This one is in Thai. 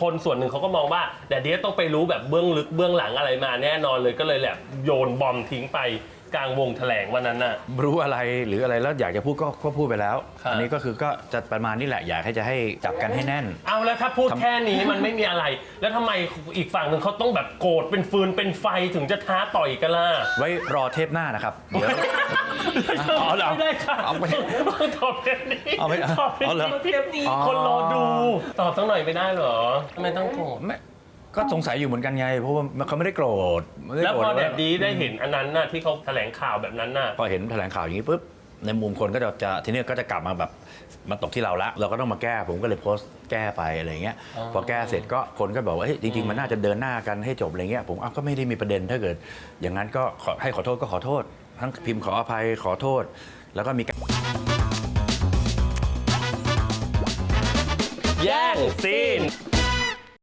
คนส่วนหนึ่งเขาก็มองว่าแดดดี้ต้องไปรู้แบบเบื้องลึกเบื้องหลังอะไรมาแน่นอนเลยก็เลยแบบโยนบอมทิ้งไปกลางวงแถลงวันนั้นน่ะ รู้อะไรหรืออะไรแล้วอยากจะพูดก็ก็พูดไปแล้ว ครับ อันี้ก็คือก็จะประมาณนี้แหละอยากให้จะให้จับกันให้แน่น เอาแล้วถ้าพูดทำ แค่นี้มันไม่มีอะไร แล้วทำไมอีกฝั่งหนึ่งเขาต้องแบบโกรธเป็นฟืนเป็นไฟถึงจะท้าต่อยกันล่ะ ไว้รอเทปหน้านะครับ เดี๋ยว เอาเหรอไม่ได้ค่ะเอาไปตอบเทปนี้เอาไปตอบเอาเหรอเทปนี้อ๋อ คนรอดู ตอบตั้งหน่อยไม่ได้เหรอทำไมต้องโกรธไม่ก็สงสัยอยู่เหมือนกันไง เพราะว่าเขาไม่ได้โกรธไม่ได้แล้วโกรธพอแดดาดีได้เห็นอันนั้นน่ะที่เขาแถลงข่าวแบบนั้นน่ะ พอเห็นแถลงข่าวอย่างนี้ปุ๊บในมุมคนก็จะจะทีนี้ก็จะกลับมาแบบมาตกที่เราละเราก็ต้องมาแก้ผมก็เลยโพสต์แก้ไปอะไรเงี้ยอ๋อพอแก้เสร็จก็คนก็บอกว่าเฮ้ยจริง ๆ มันน่าจะเดินหน้ากันให้จบอะไรเงี้ยผมอ้าวก็ไม่ได้มีประเด็นถ้าเกิด อย่างนั้นก็ขอให้ขอโทษก็ขอโทษ ทั้งพิมพ์ขออภัยขอโทษ แล้วก็มีการแย่งซีน